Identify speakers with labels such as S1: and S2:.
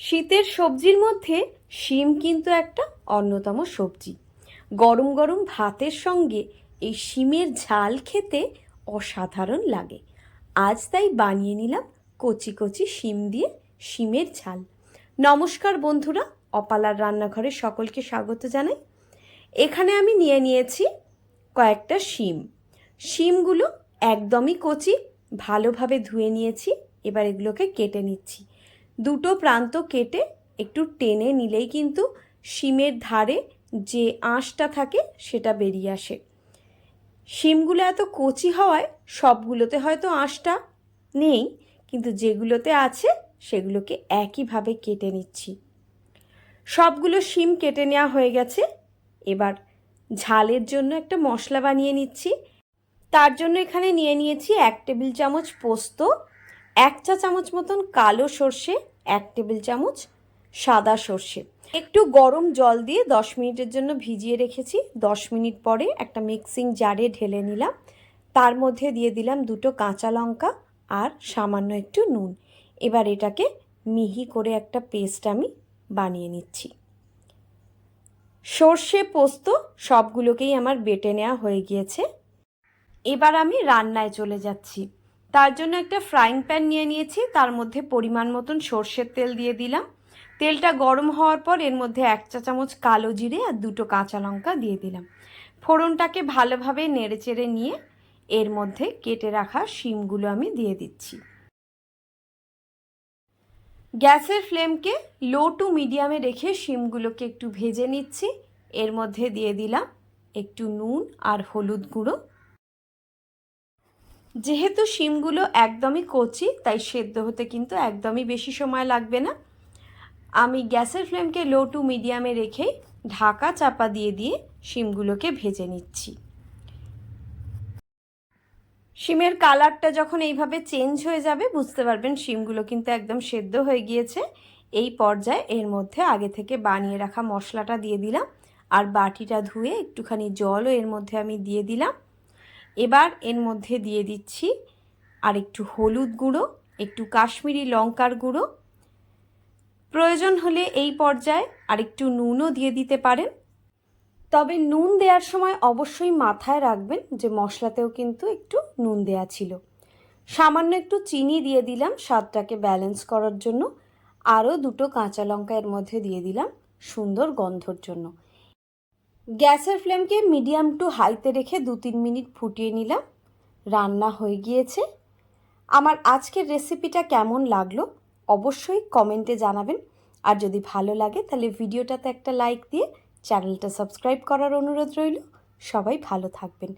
S1: শীতের সবজির মধ্যে শিম কিন্তু একটা অন্যতম সবজি। গরম গরম ভাতের সঙ্গে এই শিমের ঝাল খেতে অসাধারণ লাগে। আজ তাই বানিয়ে নিলাম কচি কচি শিম দিয়ে শিমের ঝাল। নমস্কার বন্ধুরা, অপালার রান্নাঘরে সকলকে স্বাগত জানাই। এখানে আমি নিয়ে নিয়েছি কয়েকটা শিম। শিমগুলো একদমই কচি, ভালোভাবে ধুয়ে নিয়েছি, এবার এগুলোকে কেটে নিচ্ছি। দুটো প্রান্ত কেটে একটু টেনে নিলেই কিন্তু শিমের ধারে যে আঁশটা থাকে সেটা বেরিয়ে আসে। শিমগুলো এত কচি হওয়ায় সবগুলোতে হয়তো আঁশটা নেই, কিন্তু যেগুলোতে আছে সেগুলোকে একইভাবে কেটে নিচ্ছি। সবগুলো শিম কেটে নেওয়া হয়ে গেছে। এবার ঝালের জন্য একটা মশলা বানিয়ে নিচ্ছি। তার জন্য এখানে নিয়ে নিয়েছি এক টেবিল চামচ পোস্ত এক চা চামচ মতন কালো সর্ষে, এক টেবিল চামচ সাদা সর্ষে। একটু গরম জল দিয়ে দশ মিনিটের জন্য ভিজিয়ে রেখেছি। দশ মিনিট পরে একটা মিক্সিং জারে ঢেলে নিলাম। তার মধ্যে দিয়ে দিলাম দুটো কাঁচা লঙ্কা আর সামান্য একটু নুন। এবার এটাকে মিহি করে একটা পেস্ট আমি বানিয়ে নিচ্ছি। সর্ষে পোস্ত সবগুলোকেই আমার বেটে নেওয়া হয়ে গিয়েছে। এবার আমি রান্নায় চলে যাচ্ছি। তার জন্য একটা ফ্রাইং প্যান নিয়ে নিয়েছি। তার মধ্যে পরিমাণ মতন সর্ষের তেল দিয়ে দিলাম। তেলটা গরম হওয়ার পর এর মধ্যে এক চা চামচ কালো জিরে আর দুটো কাঁচা লঙ্কা দিয়ে দিলাম। ফোড়নটাকে ভালোভাবে নেড়েচেড়ে নিয়ে এর মধ্যে কেটে রাখা শিমগুলো আমি দিয়ে দিচ্ছি। গ্যাসের ফ্লেমকে লো টু মিডিয়ামে রেখে শিমগুলোকে একটু ভেজে নিচ্ছি। এর মধ্যে দিয়ে দিলাম একটু নুন আর হলুদ গুঁড়ো। যেহেতু শিমগুলো একদমই কচি, তাই সেদ্ধ হতে কিন্তু একদমই বেশি সময় লাগবে না। আমি গ্যাসের ফ্লেমকে লো টু মিডিয়ামে রেখে ঢাকা চাপা দিয়ে দিয়ে শিমগুলোকে ভেজে নিচ্ছি। শিমের কালারটা যখন এইভাবে চেঞ্জ হয়ে যাবে, বুঝতে পারবেন শিমগুলো কিন্তু একদম সেদ্ধ হয়ে গিয়েছে। এই পর্যায়ে এর মধ্যে আগে থেকে বানিয়ে রাখা মশলাটা দিয়ে দিলাম। আর বাটিটা ধুয়ে একটুখানি জলও এর মধ্যে আমি দিয়ে দিলাম। এবার এর মধ্যে দিয়ে দিচ্ছি আর একটু হলুদ গুঁড়ো, একটু কাশ্মীরি লঙ্কার গুঁড়ো। প্রয়োজন হলে এই পর্যায়ে আর একটু নুনও দিয়ে দিতে পারেন। তবে নুন দেওয়ার সময় অবশ্যই মাথায় রাখবেন যে মশলাতেও কিন্তু একটু নুন দেওয়া ছিল। সামান্য একটু চিনি দিয়ে দিলাম স্বাদটাকে ব্যালেন্স করার জন্য। আরও দুটো কাঁচা লঙ্কা এর মধ্যে দিয়ে দিলাম সুন্দর গন্ধর জন্য। গ্যাসের ফ্লেমকে মিডিয়াম টু হাইতে রেখে দু তিন মিনিট ফুটিয়ে নিলাম। রান্না হয়ে গিয়েছে। আমার আজকের রেসিপিটা কেমন লাগল অবশ্যই কমেন্টে জানাবেন। আর যদি ভালো লাগে তাহলে ভিডিওটাতে একটা লাইক দিয়ে চ্যানেলটা সাবস্ক্রাইব করার অনুরোধ রইল। সবাই ভালো থাকবেন।